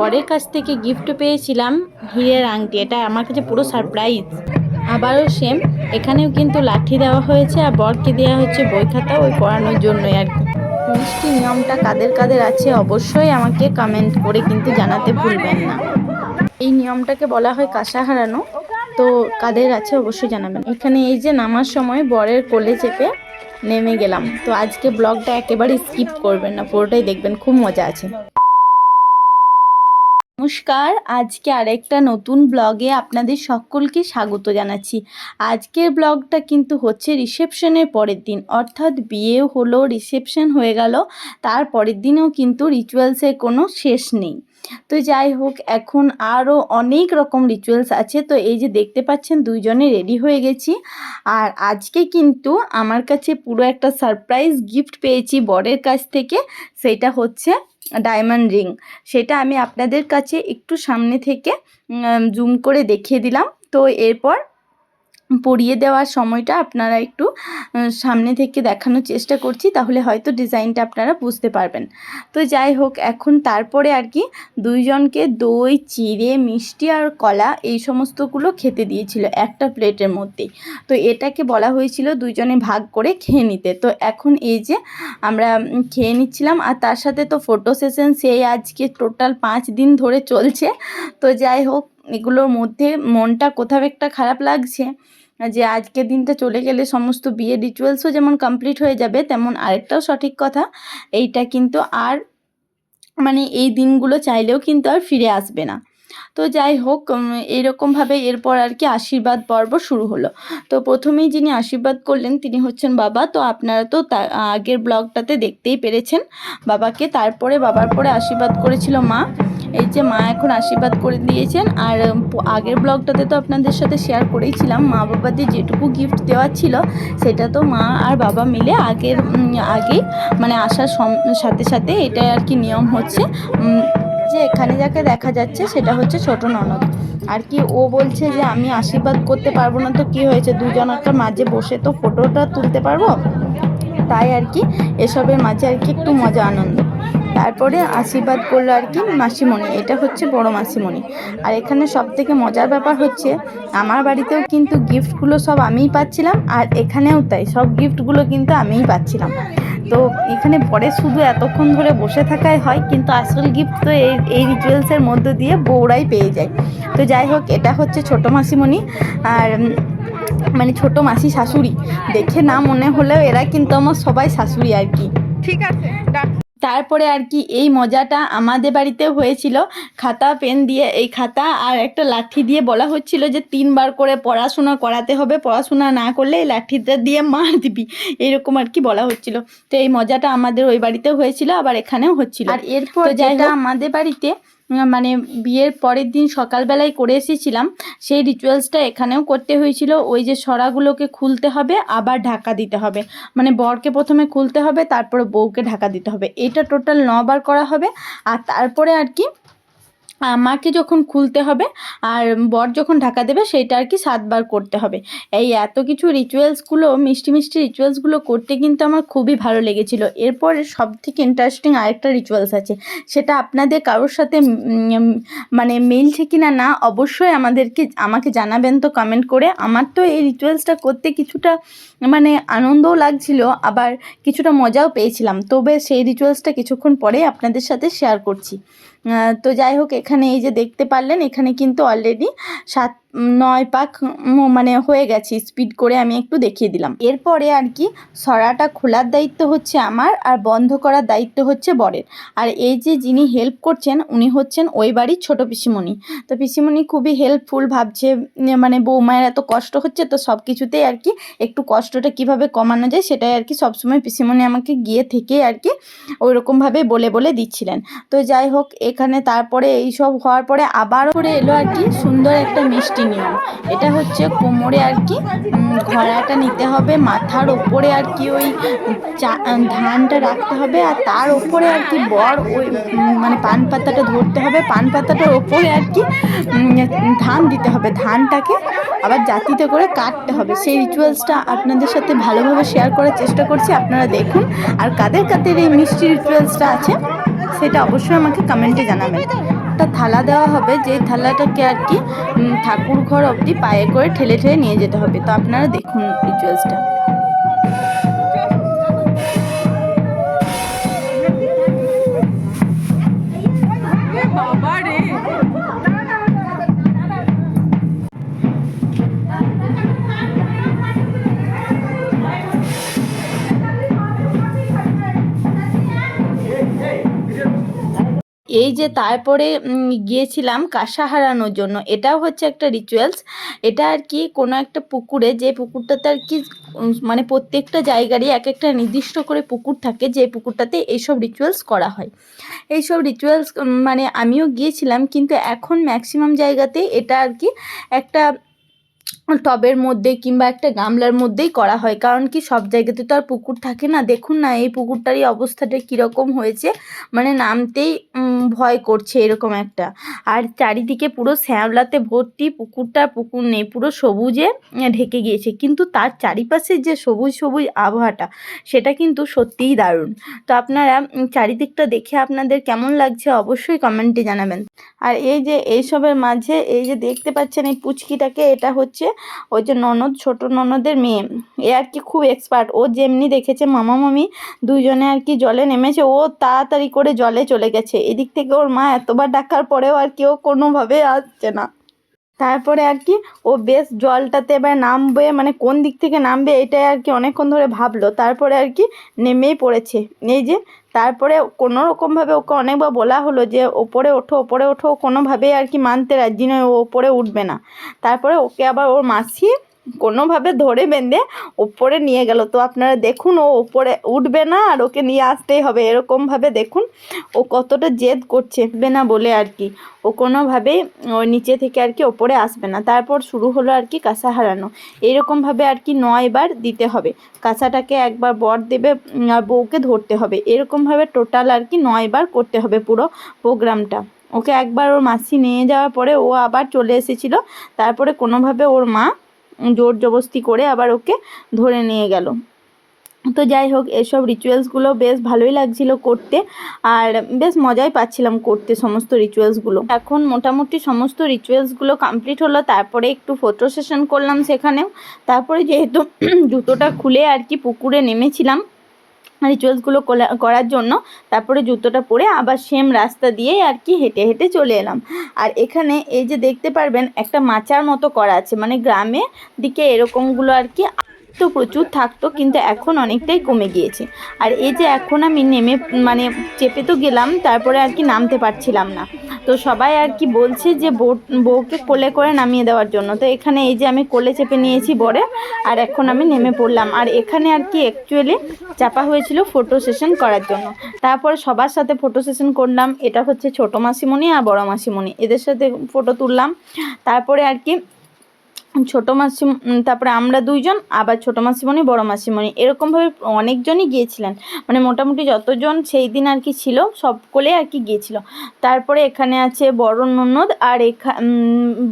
বরের কাছ থেকে গিফট পেয়েছিলাম হীরের আংটি। এটা আমার কাছে পুরো সারপ্রাইজ আবারও সেম এখানেও কিন্তু লাঠি দেওয়া হয়েছে আর বরকে দেওয়া হচ্ছে বই খাতা ওই পড়ানোর জন্যই আর কি। মিষ্টি নিয়মটা কাদের কাদের আছে অবশ্যই আমাকে কমেন্ট করে কিন্তু জানাতে ভুলবেন না। এই নিয়মটাকে বলা হয় কাঁসা হারানো, তো কাদের আছে অবশ্যই জানাবেন। এখানে এই যে নামার সময় বরের কোলে চেপে নেমে গেলাম। তো আজকে ব্লগটা একেবারে স্কিপ করবেন না, পুরোটাই দেখবেন, খুব মজা আছে। নমস্কার। আজকে আরেকটা নতুন ব্লগে আপনাদের সকলকে স্বাগত জানাচ্ছি। আজকের ব্লগটা কিন্তু হচ্ছে রিসেপশনের পরের দিন। অর্থাৎ বিয়েও হলো, রিসেপশন হয়ে গেল, তার পরের দিনেও কিন্তু রিচুয়ালসের কোনো শেষ নেই। তো যাই হোক, এখন আরও অনেক রকম রিচুয়ালস আছে। তো এই যে দেখতে পাচ্ছেন, দুইজনে রেডি হয়ে গেছি। আর আজকে কিন্তু আমার কাছে পুরো একটা সারপ্রাইজ গিফট পেয়েছি বরের কাছ থেকে। সেটা হচ্ছে ডায়মন্ড রিং। সেটা আমি আপনাদের কাছে একটু সামনে থেকে জুম করে দেখিয়ে দিলাম। তো এরপর পরিয়ে দেওয়ার সময়টা আপনারা একটু সামনে থেকে দেখানোর চেষ্টা করছি, তাহলে হয়তো ডিজাইনটা আপনারা বুঝতে পারবেন। তো যাই হোক, এখন তারপরে আর কি দুইজনকে দই, চিড়ে, মিষ্টি আর কলা এই সমস্তগুলো খেতে দিয়েছিল একটা প্লেটের মধ্যেই। তো এটাকে বলা হয়েছিল দুইজনে ভাগ করে খেয়ে নিতে। তো এখন এই যে আমরা খেয়ে নিচ্ছিলাম, আর তার সাথে তো ফটো সেশন সেই আজকে টোটাল পাঁচ দিন ধরে চলছে। তো যাই হোক, এগুলোর মধ্যে মনটা কোথাও একটা খারাপ লাগছে। যে আজকের দিনটা চলে গেলে সমস্ত বিয়ে রিচুয়ালসও যেমন কমপ্লিট হয়ে যাবে, তেমন আরেকটাও সঠিক কথা। এইটা কিন্তু আর মানে এই দিনগুলো চাইলেও কিন্তু আর ফিরে আসবে না। তো যাই হোক এরকমভাবে এরপর আর কি আশীর্বাদ পর্ব শুরু হলো। তো প্রথমেই যিনি আশীর্বাদ করলেন, তিনি হচ্ছেন বাবা। তো আপনারা তো, আগের ব্লগটাতে দেখতেই পেরেছেন। বাবাকে তারপরে, বাবার পরে আশীর্বাদ করেছিল মা। এই যে মা এখন আশীর্বাদ করে দিয়েছেন, আর আগের ব্লগটাতে তো আপনাদের সাথে শেয়ার করেইছিলাম, মা বাবাদের যেটুকু গিফট দেওয়া ছিল, সেটা তো মা আর বাবা মিলে আগের আগে মানে আসার সাথে সাথে এটাই আর কি নিয়ম হচ্ছে। যে এখানে যাকে দেখা যাচ্ছে সেটা হচ্ছে ছোট ননদ। আর কি ও বলছে যে, আমি আশীর্বাদ করতে পারব না তো কি হয়েছে? দুজনকার মাঝে বসে তো ফটোটা তুলতে পারব? তাই আর কি এসবের মাঝে আর কি একটু মজা, আনন্দ। তারপরে আশীর্বাদ করল আর কি মাসিমণি। এটা হচ্ছে বড় মাসিমণি। আর এখানে সব থেকে মজার ব্যাপার হচ্ছে, আমার বাড়িতেও কিন্তু গিফটগুলো সব আমিই পাচ্ছিলাম আর এখানেও তাই, সব গিফটগুলো কিন্তু আমিই পাচ্ছিলাম। তো এখানে পরে শুধু এতক্ষণ ধরে বসে থাকাই হয়, কিন্তু আসল গিফট তো এই এই রিচুয়ালসের মধ্য দিয়ে বউরাই পেয়ে যায়। তো যাই হোক, এটা হচ্ছে ছোট মাসিমণি আর মানে ছোট মাসি শাশুড়ি। দেখে না মনে হলেও এরা কিন্তু আমার সবাই শাশুড়ি আর কি। ঠিক আছে তারপরে আর কি এই মজাটা আমাদের বাড়িতে হয়েছিল। খাতা পেন দিয়ে এই খাতা আর একটা লাঠি দিয়ে বলা হচ্ছিল যে তিনবার করে পড়াশোনা করাতে হবে পড়াশোনা না করলে এই লাঠিটা দিয়ে মার দিবি এরকম আর কি বলা হচ্ছিল। তো এই মজাটা আমাদের ওই বাড়িতেও হয়েছিল আবার এখানেও হচ্ছিল। আর এরপর যেটা আমাদের বাড়িতে মানে বিয়ের পরের দিন সকালবেলায় করে এসেছিলাম, সেই রিচুয়ালসটা এখানেও করতে হয়েছিল। ওই যে সরাগুলোকে খুলতে হবে, আবার ঢাকা দিতে হবে। মানে বরকে প্রথমে খুলতে হবে, তারপরে বউকে ঢাকা দিতে হবে। এটা টোটাল নবার করা হবে। আর তারপরে আর কি আমাকে যখন খুলতে হবে আর বর যখন ঢাকা দেবে সেটা আর কি সাতবার করতে হবে। এই এত কিছু রিচুয়ালসগুলো মিষ্টি মিষ্টি রিচুয়ালসগুলো করতে কিন্তু আমার খুবই ভালো লেগেছিল। এরপরে সব থেকে ইন্টারেস্টিং আরেকটা রিচুয়ালস আছে। সেটা আপনাদের কারোর সাথে মানে মিলছে কি না না অবশ্যই আমাদেরকে, আমাকে জানাবেন তো কমেন্ট করে। আমার তো এই রিচুয়ালসটা করতে কিছুটা মানে আনন্দও লাগছিল, আবার কিছুটা মজাও পেয়েছিলাম। তবে সেই রিচুয়ালসটা কিছুক্ষণ পরে আপনাদের সাথে শেয়ার করছি। তো যাই হোক এখানে এই যে দেখতে পারলেন এখানে কিন্তু অলরেডি সাত নয় পাক মানে হয়ে গেছে। স্পিড করে আমি একটু দেখিয়ে দিলাম। এরপরে আর কি, সরাটা খোলার দায়িত্ব হচ্ছে আমার আর বন্ধ করার দায়িত্ব হচ্ছে বরের। আর এই যে যিনি হেল্প করছেন, উনি হচ্ছেন ওই বাড়ির ছোটো পিসিমণি। তো পিসিমণি খুবই হেল্পফুল ভাবছে মানে বৌমায়ের এত কষ্ট হচ্ছে, তো সব কিছুতেই আর কি একটু কষ্টটা কীভাবে কমানো যায়, সেটাই আর কি সবসময় পিসিমণি আমাকে গিয়ে থেকে আর কি ওই রকমভাবে বলে বলে দিচ্ছিলেন। তো যাই হোক, এখানে তারপরে এই সব হওয়ার পরে আবার করে এলো আর কি সুন্দর একটা মিষ্টি নিয়ম। এটা হচ্ছে কোমরে আর কি ঘোড়াটা নিতে হবে, মাথার ওপরে আর কি ওই ধানটা রাখতে হবে, আর তার ওপরে আর কি বর ওই মানে পান পাতাটা ধরতে হবে, পান পাতাটার ওপরে আর কি ধান দিতে হবে, ধানটাকে আবার জাতিতে করে কাটতে হবে। সেই রিচুয়ালসটা আপনাদের সাথে ভালোভাবে শেয়ার করার চেষ্টা করছি, আপনারা দেখুন, আর কাদের কাদের এই মিষ্টি রিচুয়ালসটা আছে, সেটা অবশ্যই আমাকে কমেন্টে জানাবেন। তা থালা দেওয়া হবে, যে থালাটাকে আর কি ঠাকুর ঘর অবধি পায়ে করে ঠেলে ঠেলে নিয়ে যেতে হবে। তো আপনারা দেখুন রিচুয়ালসটা এই যে তারপরে গিয়েছিলাম কাঁসা হারানোর জন্য। এটাও হচ্ছে একটা রিচুয়ালস এটা আর কি কোনো একটা পুকুরে, যে পুকুরটাতে আর কি মানে প্রত্যেকটা জায়গারই এক একটা নির্দিষ্ট করে পুকুর থাকে, যে পুকুরটাতে এইসব রিচুয়ালস করা হয়। এইসব রিচুয়ালস মানে আমিও গিয়েছিলাম, কিন্তু এখন ম্যাক্সিমাম জায়গাতে এটা আর কি একটা টবের মধ্যে কিংবা একটা গামলার মধ্যেই করা হয়। কারণ কি সব জায়গাতে তো আর পুকুর থাকে না। দেখুন না, এই পুকুরটারই অবস্থাটা কীরকম হয়েছে। মানে নামতেই ভয় করছে এরকম একটা। আর চারিদিকে পুরো শ্যাওলাতে ভর্তি পুকুরটা পুকুর নেই। পুরো সবুজে ঢেকে গিয়েছে। কিন্তু তার চারিপাশে যে সবুজ সবুজ আবহাওয়াটা, সেটা কিন্তু সত্যিই দারুণ। তো আপনারা চারিদিকটা দেখে আপনাদের কেমন লাগছে অবশ্যই কমেন্টে জানাবেন। আর এই যে এইসবের মাঝে, এই যে দেখতে পাচ্ছেন এই পুচকিটাকে, এটা হচ্ছে ওই যে ননদ, ছোট ননদের মেয়ে। এ আর কি খুব এক্সপার্ট ও যেমনি দেখেছে মামা মামি দুইজনে আর কি জলে নেমেছে। ও তাড়াতাড়ি করে জলে চলে গেছে। এদিক থেকে ওর মা এতবার ডাকার পরেও আর কি ও কোনোভাবে আসছে না। তারপরে আর কি ও বেশ জলটাতে এবার নামবে মানে কোন দিক থেকে নামবে এটাই আর কি অনেকক্ষণ ধরে ভাবলো। তারপরে আর কি নেমেই পড়েছে। এই যে তারপরে কোনো রকমভাবে ওকে অনেকবার বলা হলো যে, ওপরে ওঠো ওপরে ওঠো। কোনোভাবেই আর কি মানতে রাজি নয়, ও ওপরে উঠবে না। তারপরে ওকে আবার ওর মাসি কোনোভাবে ধরে বেঁধে ওপরে নিয়ে গেল। তো আপনারা দেখুন, ও ওপরে উঠবে না আর ওকে নিয়ে আসতেই হবে। এরকমভাবে দেখুন, ও কতটা জেদ করছে না বলে আর কি। ও কোনোভাবেই ওর নিচে থেকে আর কি ওপরে আসবে না। তারপর শুরু হলো আর কি কাঁসা হারানো। এরকমভাবে আর কি নয়বার দিতে হবে। কাঁসাটাকে একবার বর দেবে আর বউকে ধরতে হবে। এরকমভাবে টোটাল আর কি নয়বার করতে হবে পুরো প্রোগ্রামটা। ওকে একবার ওর মাসি নিয়ে যাওয়ার পরে ও আবার চলে এসেছিল। তারপরে কোনোভাবে ওর মা জোর জবস্তি করে আবার ওকে ধরে নিয়ে গেল। তো যাই হোক, এসব রিচুয়ালসগুলো বেশ ভালোই লাগছিল করতে আর বেশ মজাই পাচ্ছিলাম করতে সমস্ত রিচুয়ালসগুলো এখন মোটামুটি সমস্ত রিচুয়ালসগুলো কমপ্লিট হলো, তারপরে একটু ফটো সেশন করলাম সেখানেও। তারপরে যেহেতু জুতোটা খুলে আর কি পুকুরে নেমেছিলাম রিচুয়ালসগুলো করার জন্য তারপরে জুতোটা পরে আবার সেম রাস্তা দিয়েই আর কি হেঁটে হেঁটে চলে এলাম। আর এখানে এই যে দেখতে পারবেন একটা মাচার মতো করা আছে মানে গ্রামে দিকে এরকমগুলো আর কি তো প্রচুর থাকতো কিন্তু এখন অনেকটাই কমে গিয়েছে। আর এই যে এখন আমি নেমে মানে চেপে তো গেলাম, তারপরে আর কি নামতে পারছিলাম না। তো সবাই আর কি বলছে যে বউ বউকে কোলে করে নামিয়ে দেওয়ার জন্য। তো এখানে এই যে আমি কোলে চেপে নিয়েছি বরে, আর এখন আমি নেমে পড়লাম। আর এখানে আর কি অ্যাকচুয়ালি চাপা হয়েছিল ফটো সেশন করার জন্য। তারপর সবার সাথে ফটো সেশন করলাম। এটা হচ্ছে ছোটো মাসিমণি আর বড় মাসিমণি। এদের সাথে ফটো তুললাম। তারপরে আর কি ছোটো মাসি তারপরে আমরা দুইজন, আবার ছোটো মাসিমণি, বড় মাসিমণি। এরকমভাবে অনেকজনই গিয়েছিলেন। মানে মোটামুটি যতজন সেই দিন আর কি ছিল সকলে আর কি গিয়েছিল। তারপরে এখানে আছে বড় ননদ আর এখা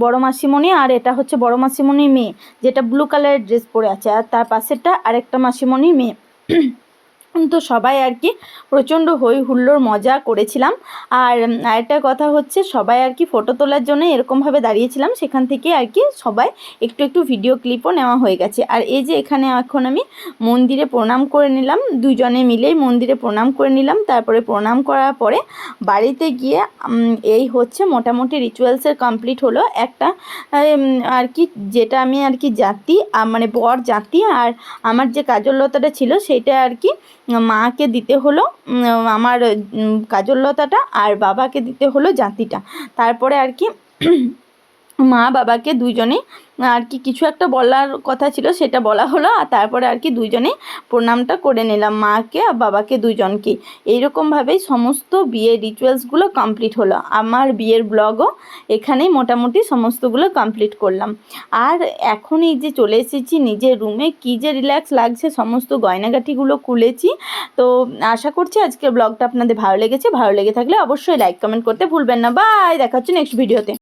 বড় মাসিমণি আর এটা হচ্ছে বড় মাসিমণির মেয়ে, যেটা ব্লু কালারের ড্রেস পরে আছে। আর তার পাশেরটা আরেকটা মাসিমণির মেয়ে। তো সবাই আর কি প্রচণ্ড হই হুল্লোড় মজা করেছিলাম। আর আরেকটা কথা হচ্ছে, সবাই আর কি ফটো তোলার জন্য এরকমভাবে দাঁড়িয়েছিলাম। সেখান থেকে আর কি সবাই একটু একটু ভিডিও ক্লিপও নেওয়া হয়ে গেছে। আর এই যে এখানে এখন আমি মন্দিরে প্রণাম করে নিলাম, দুজনে মিলেই মন্দিরে প্রণাম করে নিলাম। তারপরে প্রণাম করার পরে বাড়িতে গিয়ে এই হচ্ছে মোটামুটি রিচুয়ালসের কমপ্লিট হলো। একটা আর কি যেটা আমি আর কি জাতি মানে বর জাতি আর আমার যে কাজললতাটা ছিল সেটা আর কি মাকে দিতে হলো আমার কাজল কাজললতাটা আর বাবাকে দিতে হলো জাতিটা। তারপরে আর কি মা বাবাকে দুইজনেই আর কি কিছু একটা বলার কথা ছিল সেটা বলা হলো আর তারপরে আর কি দুইজনেই প্রণামটা করে নিলাম মাকে আর বাবাকে দুজনকেই এইরকমভাবেই সমস্ত বিয়ের রিচুয়ালসগুলো কমপ্লিট হলো। আমার বিয়ের ব্লগও এখানেই মোটামুটি সমস্তগুলো কমপ্লিট করলাম। আর এখন এই যে চলে এসেছি নিজের রুমে কী যে রিল্যাক্স লাগছে, সমস্ত গয়নাগাটিগুলো খুলেছি। তো আশা করছি আজকের ব্লগটা আপনাদের ভালো লেগেছে। ভালো লেগে থাকলে অবশ্যই লাইক কমেন্ট করতে ভুলবেন না। বাই দেখা হচ্ছে নেক্সট ভিডিওতে